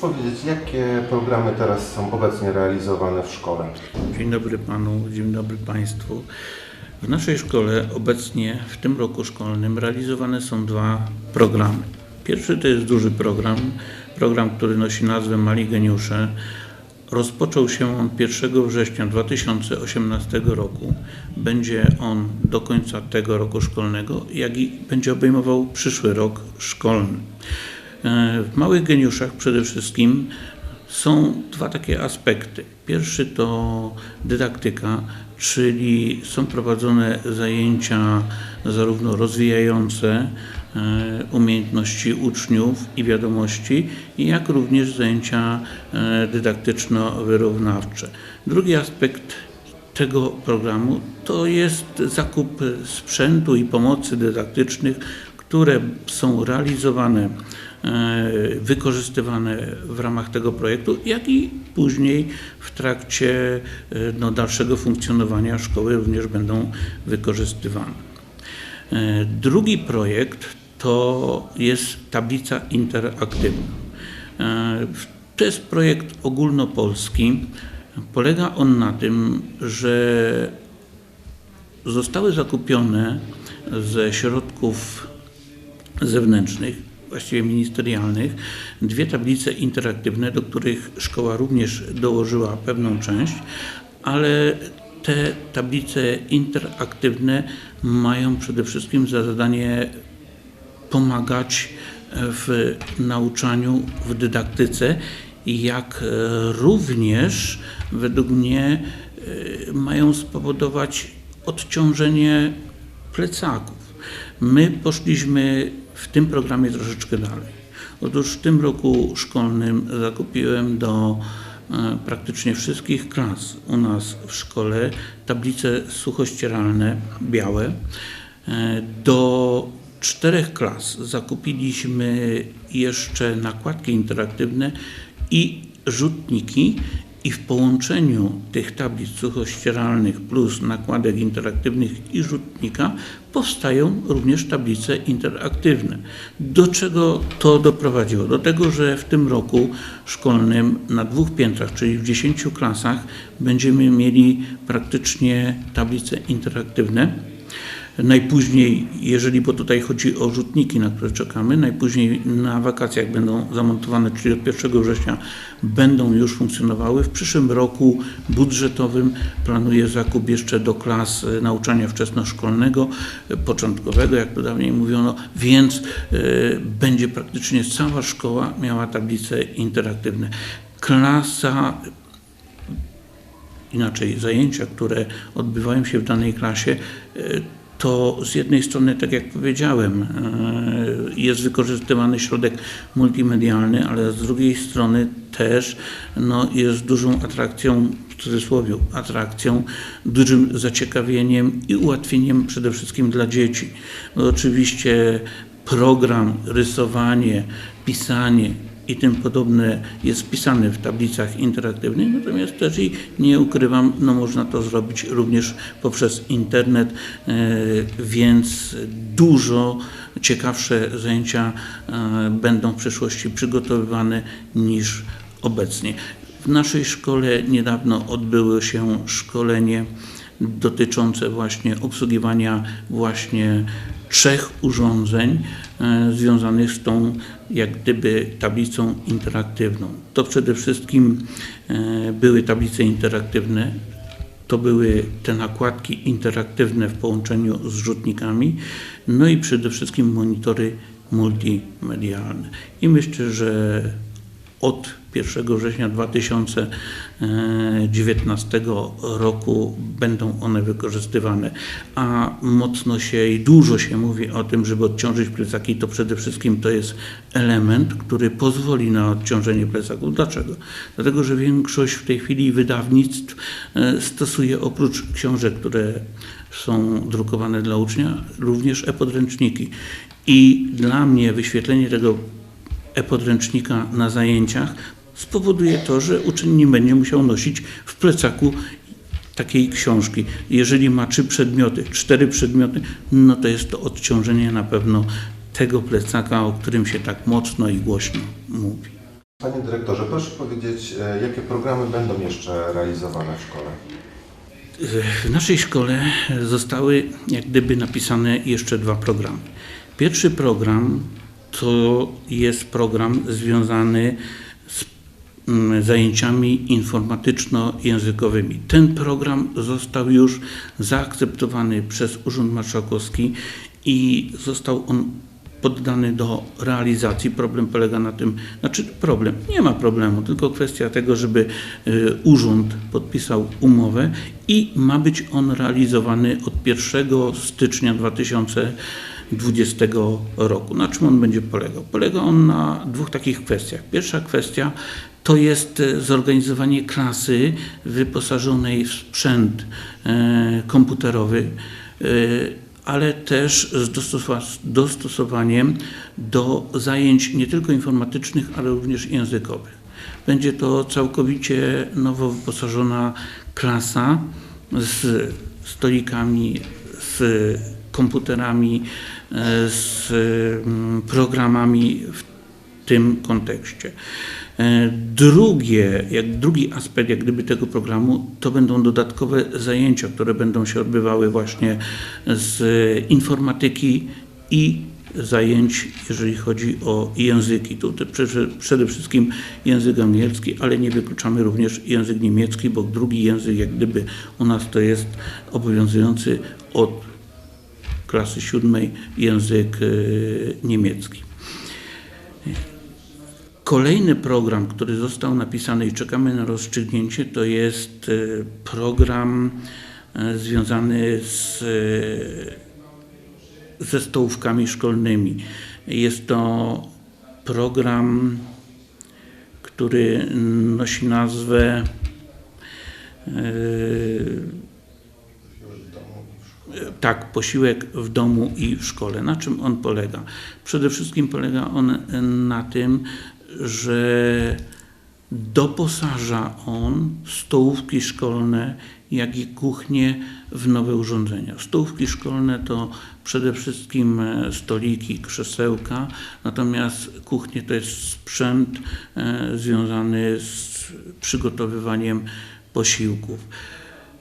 Proszę powiedzieć, jakie programy teraz są obecnie realizowane w szkole? Dzień dobry panu, dzień dobry państwu. W naszej szkole obecnie w tym roku szkolnym realizowane są dwa programy. Pierwszy to jest duży program, program, który nosi nazwę Mali Geniusze. Rozpoczął się on 1 września 2018 roku. Będzie on do końca tego roku szkolnego, jak i będzie obejmował przyszły rok szkolny. E, W Małych Geniuszach przede wszystkim są dwa takie aspekty. Pierwszy to dydaktyka, czyli są prowadzone zajęcia zarówno rozwijające e, umiejętności uczniów i wiadomości, jak również zajęcia e, dydaktyczno-wyrównawcze. Drugi aspekt tego programu to jest zakup sprzętu i pomocy dydaktycznych, które są realizowane, wykorzystywane w ramach tego projektu, jak i później w trakcie e, no, dalszego funkcjonowania szkoły również będą wykorzystywane. E, Drugi projekt to jest tablica interaktywna. E, To jest projekt ogólnopolski. Polega on na tym, że zostały zakupione ze środków zewnętrznych, właściwie ministerialnych, dwie tablice interaktywne, do których szkoła również dołożyła pewną część, ale te tablice interaktywne mają przede wszystkim za zadanie pomagać w nauczaniu, w dydaktyce, jak również według mnie e, mają spowodować odciążenie plecaków. My poszliśmy w tym programie troszeczkę dalej. Otóż w tym roku szkolnym zakupiłem do e, praktycznie wszystkich klas u nas w szkole tablice suchościeralne białe. E, Do czterech klas zakupiliśmy jeszcze nakładki interaktywne i rzutniki i w połączeniu tych tablic suchościeralnych plus nakładek interaktywnych i rzutnika powstają również tablice interaktywne. Do czego to doprowadziło? Do tego, że w tym roku szkolnym na dwóch piętrach, czyli w 10 klasach będziemy mieli praktycznie tablice interaktywne. Najpóźniej, jeżeli, bo tutaj chodzi o rzutniki, na które czekamy, najpóźniej na wakacjach będą zamontowane, czyli od 1 września będą już funkcjonowały. W przyszłym roku budżetowym planuję zakup jeszcze do klas e, nauczania wczesnoszkolnego, e, początkowego, jak dawniej mówiono, więc e, będzie praktycznie cała szkoła miała tablice interaktywne. Klasa inaczej zajęcia, które odbywają się w danej klasie, to z jednej strony, tak jak powiedziałem, e, jest wykorzystywany środek multimedialny, ale z drugiej strony też no, jest dużą atrakcją, w cudzysłowie, atrakcją, dużym zaciekawieniem i ułatwieniem przede wszystkim dla dzieci. No, oczywiście program, rysowanie, pisanie i tym podobne jest wpisane w tablicach interaktywnych, natomiast też i nie ukrywam, no można to zrobić również poprzez internet, e, więc dużo ciekawsze zajęcia e, będą w przyszłości przygotowywane niż obecnie. W naszej szkole niedawno odbyło się szkolenie dotyczące właśnie obsługiwania właśnie trzech urządzeń e, związanych z tą jak gdyby tablicą interaktywną. To przede wszystkim e, były tablice interaktywne, to były te nakładki interaktywne w połączeniu z rzutnikami, no i przede wszystkim monitory multimedialne. I myślę, że od 1 września 2019 roku będą one wykorzystywane, a mocno się i dużo się mówi o tym, żeby odciążyć plecaki, to przede wszystkim to jest element, który pozwoli na odciążenie plecaków. Dlaczego? Dlatego, że większość w tej chwili wydawnictw e, stosuje oprócz książek, które są drukowane dla ucznia, również e-podręczniki. I dla mnie wyświetlenie tego e-podręcznika na zajęciach spowoduje to, że uczeń nie będzie musiał nosić w plecaku takiej książki. Jeżeli ma trzy przedmioty, cztery przedmioty, no to jest to odciążenie na pewno tego plecaka, o którym się tak mocno i głośno mówi. Panie dyrektorze, proszę powiedzieć, e, jakie programy będą jeszcze realizowane w szkole? W naszej szkole zostały jak gdyby napisane jeszcze dwa programy. Pierwszy program to jest program związany z mm, zajęciami informatyczno-językowymi. Ten program został już zaakceptowany przez Urząd Marszałkowski i został on poddany do realizacji. Problem polega na tym, znaczy problem, nie ma problemu, tylko kwestia tego, żeby y, urząd podpisał umowę i ma być on realizowany od 1 stycznia 2020 roku. Na czym on będzie polegał? Polega on na dwóch takich kwestiach. Pierwsza kwestia to jest e, zorganizowanie klasy wyposażonej w sprzęt e, komputerowy, e, ale też z dostosowa- dostosowaniem do zajęć nie tylko informatycznych, ale również językowych. Będzie to całkowicie nowo wyposażona klasa z stolikami, z komputerami, z mm, programami w tym kontekście. E, Drugie, jak drugi aspekt jak gdyby tego programu, to będą dodatkowe zajęcia, które będą się odbywały właśnie z informatyki i zajęć, jeżeli chodzi o języki. Prze- przede wszystkim język angielski, ale nie wykluczamy również język niemiecki, bo drugi język jak gdyby u nas to jest obowiązujący od klasy siódmej język e, niemiecki. Kolejny program, który został napisany i czekamy na rozstrzygnięcie, to jest e, program e, związany z, ze stołówkami szkolnymi. Jest to program, który nosi nazwę e, tak, posiłek w domu i w szkole. Na czym on polega? Przede wszystkim polega on na tym, że doposaża on stołówki szkolne, jak i kuchnie w nowe urządzenia. Stołówki szkolne to przede wszystkim e, stoliki, krzesełka, natomiast kuchnie to jest sprzęt e, związany z przygotowywaniem posiłków.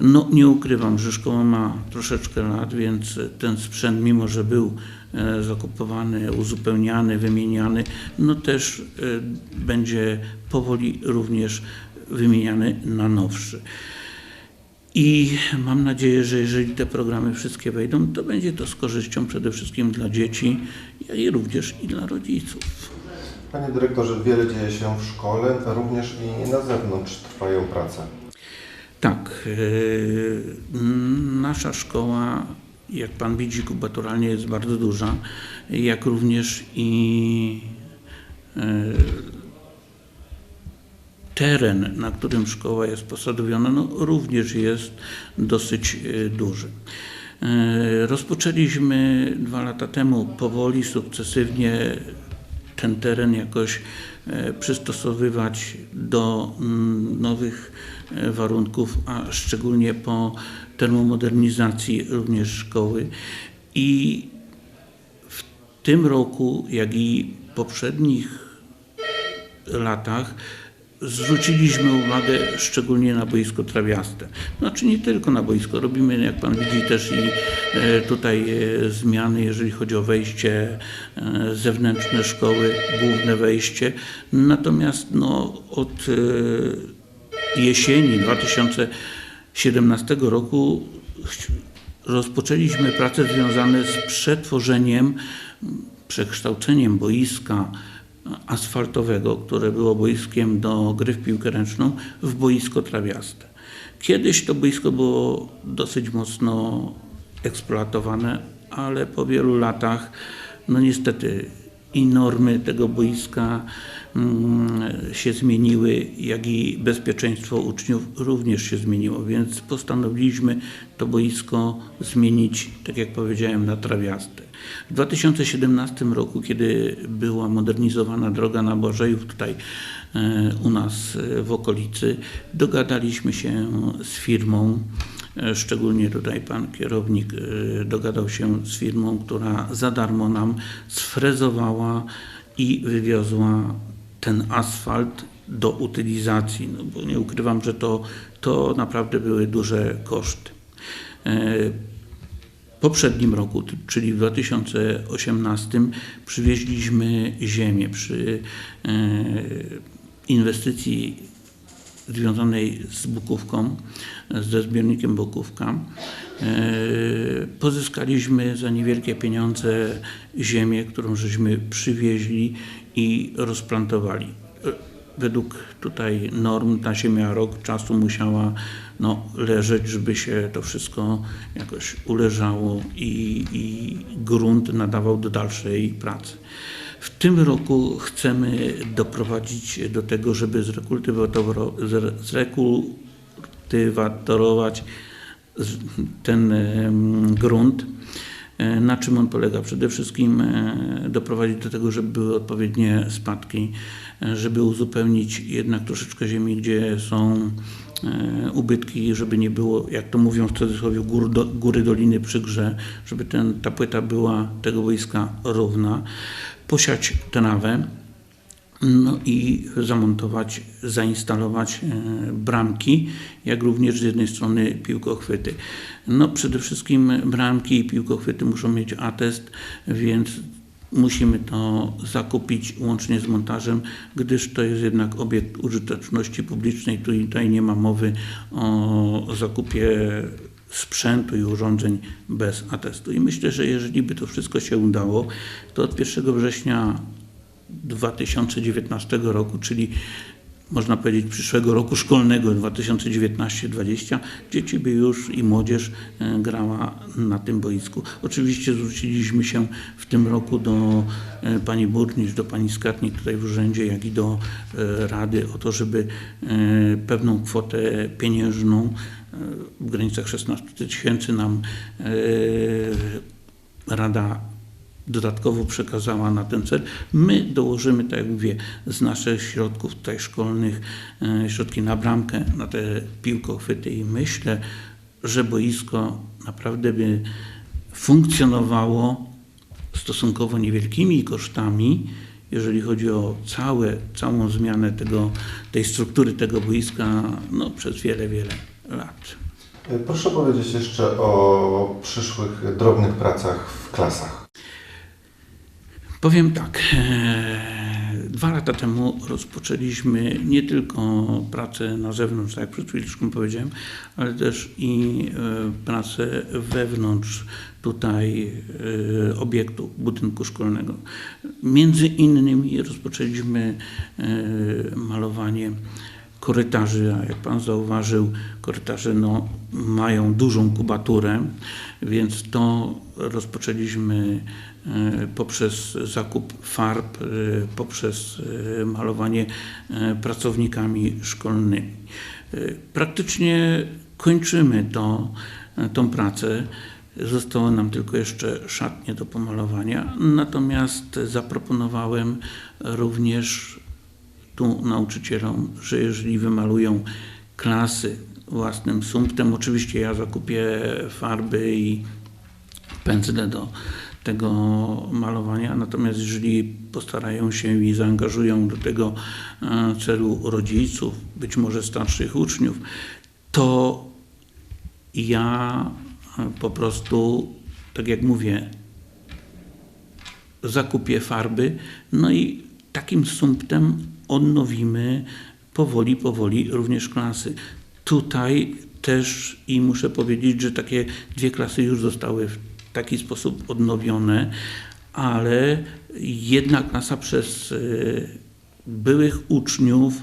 No, nie ukrywam, że szkoła ma troszeczkę lat, więc ten sprzęt, mimo że był e, zakupowany, uzupełniany, wymieniany, no też e, będzie powoli również wymieniany na nowszy. I mam nadzieję, że jeżeli te programy wszystkie wejdą, to będzie to z korzyścią przede wszystkim dla dzieci, i również i dla rodziców. Panie dyrektorze, wiele dzieje się w szkole, również i na zewnątrz trwają prace. Tak, yy, nasza szkoła, jak Pan widzi, kubaturalnie jest bardzo duża, jak również i yy, teren, na którym szkoła jest posadowiona, no, również jest dosyć yy, duży. Rozpoczęliśmy dwa lata temu powoli, sukcesywnie ten teren jakoś e, przystosowywać do mm, nowych e, warunków, a szczególnie po termomodernizacji również szkoły. I w tym roku, jak i poprzednich latach zwróciliśmy uwagę szczególnie na boisko trawiaste. Znaczy nie tylko na boisko, robimy jak Pan widzi też i e, tutaj e, zmiany, jeżeli chodzi o wejście e, zewnętrzne szkoły, główne wejście. Natomiast no, od jesieni 2017 roku rozpoczęliśmy prace związane z przetworzeniem, przekształceniem boiska asfaltowego, które było boiskiem do gry w piłkę ręczną, w boisko trawiaste. Kiedyś to boisko było dosyć mocno eksploatowane, ale po wielu latach, no niestety i normy tego boiska mm, się zmieniły, jak i bezpieczeństwo uczniów również się zmieniło, więc postanowiliśmy to boisko zmienić, tak jak powiedziałem, na trawiaste. W 2017 roku, kiedy była modernizowana droga na Bożejów tutaj e, u nas e, w okolicy, dogadaliśmy się z firmą, szczególnie tutaj pan kierownik e, dogadał się z firmą, która za darmo nam sfrezowała i wywiozła ten asfalt do utylizacji, no bo nie ukrywam, że to, to naprawdę były duże koszty. E, W poprzednim roku, czyli w 2018, przywieźliśmy ziemię przy e, inwestycji związanej z Bukówką, ze zbiornikiem Bukówka. E, Pozyskaliśmy za niewielkie pieniądze ziemię, którą żeśmy przywieźli i rozplantowali. E, Według tutaj norm ta ziemia rok czasu musiała no, leżeć, żeby się to wszystko jakoś uleżało i, i grunt nadawał do dalszej pracy. W tym roku chcemy doprowadzić do tego, żeby zrekultywatoro- zre- zrekultywatorować ten grunt. E, Na czym on polega? Przede wszystkim e, doprowadzić do tego, żeby były odpowiednie spadki, e, żeby uzupełnić jednak troszeczkę ziemi, gdzie są ubytki, żeby nie było, jak to mówią w cudzysłowie, gór do, góry doliny przy grze, żeby ten, ta płyta była tego boiska równa, posiać trawę, no i zamontować, zainstalować e, bramki, jak również z jednej strony piłkochwyty. No przede wszystkim bramki i piłkochwyty muszą mieć atest, więc musimy to zakupić łącznie z montażem, gdyż to jest jednak obiekt użyteczności publicznej. Tutaj nie ma mowy o zakupie sprzętu i urządzeń bez atestu. I myślę, że jeżeli by to wszystko się udało, to od 1 września 2019 roku, czyli można powiedzieć przyszłego roku szkolnego 2019-2020, dzieci by już i młodzież e, grała na tym boisku. Oczywiście zwróciliśmy się w tym roku do e, pani burmistrz, do pani skarbnik tutaj w urzędzie, jak i do e, rady o to, żeby pewną kwotę pieniężną w granicach 16 tysięcy nam e, rada dodatkowo przekazała na ten cel. My dołożymy, tak jak mówię, z naszych środków tutaj szkolnych, e, środki na bramkę, na te piłkochwyty i myślę, że boisko naprawdę by funkcjonowało stosunkowo niewielkimi kosztami, jeżeli chodzi o całe, całą zmianę tego, tej struktury tego boiska no, przez wiele, wiele lat. E, Proszę powiedzieć jeszcze o przyszłych drobnych pracach w klasach. Powiem tak. e, Dwa lata temu rozpoczęliśmy nie tylko pracę na zewnątrz, tak jak przed chwileczką powiedziałem, ale też i e, pracę wewnątrz tutaj obiektu, budynku szkolnego. Między innymi rozpoczęliśmy malowanie korytarzy, a jak Pan zauważył, korytarze no, mają dużą kubaturę, więc to rozpoczęliśmy e, poprzez zakup farb, e, poprzez e, malowanie pracownikami szkolnymi. Praktycznie kończymy to, tą pracę. Zostało nam tylko jeszcze szatnie do pomalowania, natomiast zaproponowałem również tu nauczycielom, że jeżeli wymalują klasy własnym sumptem, oczywiście ja zakupię farby i pędzle do tego malowania, natomiast jeżeli postarają się i zaangażują do tego e, celu rodziców, być może starszych uczniów, to ja e, po prostu, tak jak mówię, zakupię farby, no i takim sumptem odnowimy powoli, powoli również klasy. Tutaj też i muszę powiedzieć, że takie dwie klasy już zostały w taki sposób odnowione, ale jedna klasa przez e, byłych uczniów,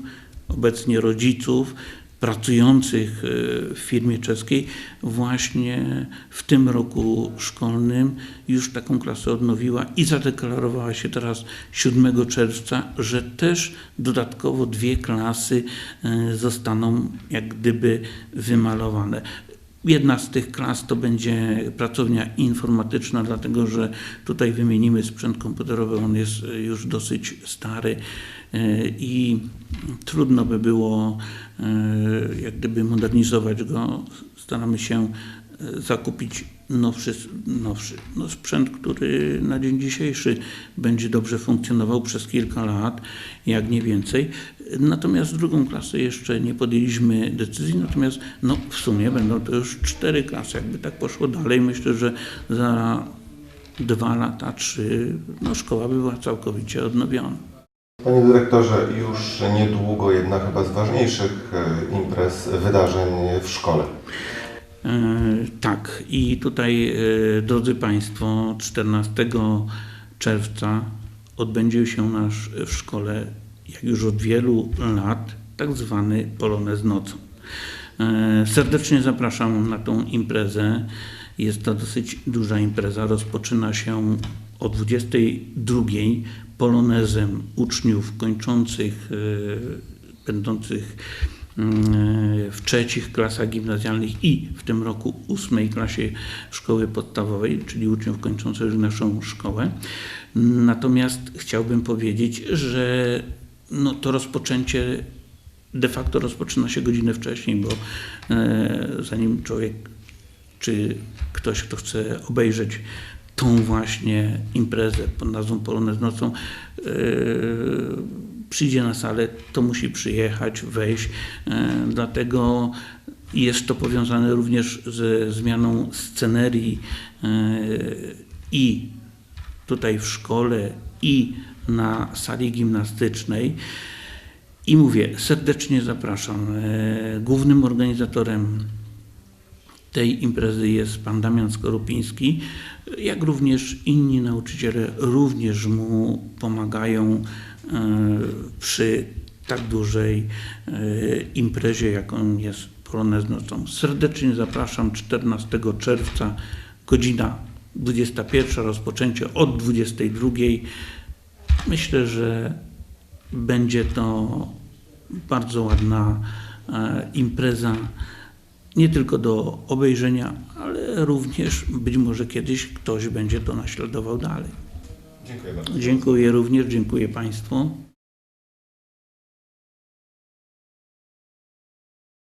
obecnie rodziców, pracujących e, w firmie czeskiej właśnie w tym roku szkolnym już taką klasę odnowiła i zadeklarowała się teraz 7 czerwca, że też dodatkowo dwie klasy e, zostaną jak gdyby wymalowane. Jedna z tych klas to będzie pracownia informatyczna, dlatego że tutaj wymienimy sprzęt komputerowy, on jest e, już dosyć stary e, i trudno by było e, jak gdyby modernizować go. Staramy się zakupić nowszy, nowszy no sprzęt, który na dzień dzisiejszy będzie dobrze funkcjonował przez kilka lat, jak nie więcej. Natomiast drugą klasę jeszcze nie podjęliśmy decyzji, natomiast no, w sumie będą to już cztery klasy. Jakby tak poszło dalej, myślę, że za dwa lata, trzy, no, szkoła by była całkowicie odnowiona. Panie dyrektorze, już niedługo jedna chyba z ważniejszych e, imprez, wydarzeń w szkole. E, Tak, i tutaj, e, drodzy Państwo, 14 czerwca odbędzie się nasz w szkole, jak już od wielu lat, tak zwany Polonez nocą. E, Serdecznie zapraszam na tą imprezę. Jest to dosyć duża impreza. Rozpoczyna się o 22 polonezem uczniów kończących, będących w trzecich klasach gimnazjalnych i w tym roku ósmej klasie szkoły podstawowej, czyli uczniów kończących naszą szkołę. Natomiast chciałbym powiedzieć, że no, to rozpoczęcie de facto rozpoczyna się godzinę wcześniej, bo e, zanim człowiek czy ktoś, kto chce obejrzeć tą właśnie imprezę pod nazwą Polonez nocą, e, przyjdzie na salę, to musi przyjechać, wejść. E, dlatego jest to powiązane również ze zmianą scenerii e, i tutaj w szkole, i na sali gimnastycznej. I mówię, serdecznie zapraszam. E, Głównym organizatorem tej imprezy jest pan Damian Skorupiński, jak również inni nauczyciele również mu pomagają przy tak dużej e, imprezie, jaką jest Polonez nocą. Serdecznie zapraszam 14 czerwca, godzina 21, rozpoczęcie od 22. Myślę, że będzie to bardzo ładna e, impreza, nie tylko do obejrzenia, ale również być może kiedyś ktoś będzie to naśladował dalej. Dziękuję bardzo. Dziękuję również, dziękuję Państwu.